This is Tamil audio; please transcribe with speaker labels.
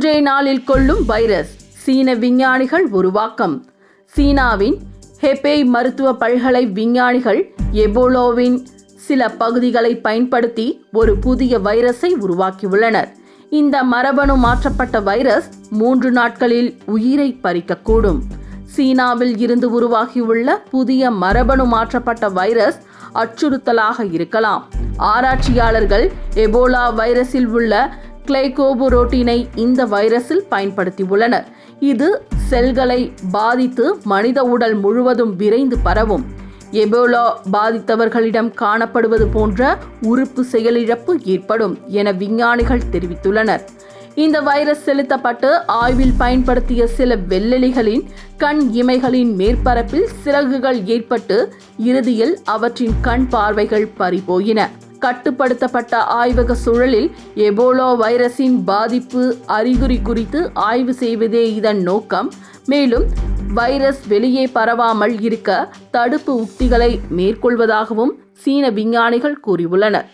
Speaker 1: ஒன்றே நாளில் கொள்ளும் வைரஸ். சீன விஞ்ஞானிகள் உருவாக்கம். சீனாவின் ஹெபேய் மருத்துவ பல்கலை விஞ்ஞானிகள் எபோலோவின் சில பகுதிகளை பயன்படுத்தி ஒரு புதிய வைரஸை உருவாக்கியுள்ளனர். இந்த மரபணு மாற்றப்பட்ட வைரஸ் மூன்று நாட்களில் உயிரை பறிக்கக்கூடும். சீனாவில் இருந்து உருவாகியுள்ள புதிய மரபணு மாற்றப்பட்ட வைரஸ் அச்சுறுத்தலாக இருக்கலாம். ஆராய்ச்சியாளர்கள் எபோலா வைரஸில் உள்ள கிளைகோபுரோட்டீனை இந்த வைரஸில் பயன்படுத்தியுள்ளனர். இது செல்களை பாதித்து மனித உடல் முழுவதும் விரைந்து பரவும். எபோலா பாதித்தவர்களிடம் காணப்படுவது போன்ற உறுப்பு செயலிழப்பு ஏற்படும் என விஞ்ஞானிகள் தெரிவித்துள்ளனர். இந்த வைரஸ் செலுத்தப்பட்டு ஆய்வில் பயன்படுத்திய சில வெள்ளெலிகளின் கண் இமைகளின் மேற்பரப்பில் சிறகுகள் ஏற்பட்டு இறுதியில் அவற்றின் கண் பார்வைகள் பறிபோயின. கட்டுப்படுத்தப்பட்ட ஆய்வக சூழலில் எபோலா வைரஸின் பாதிப்பு அறிகுறி குறித்து ஆய்வு செய்வதே இதன் நோக்கம். மேலும் வைரஸ் வெளியே பரவாமல் இருக்க தடுப்பு உக்திகளை மேற்கொள்வதாகவும் சீன விஞ்ஞானிகள் கூறியுள்ளனர்.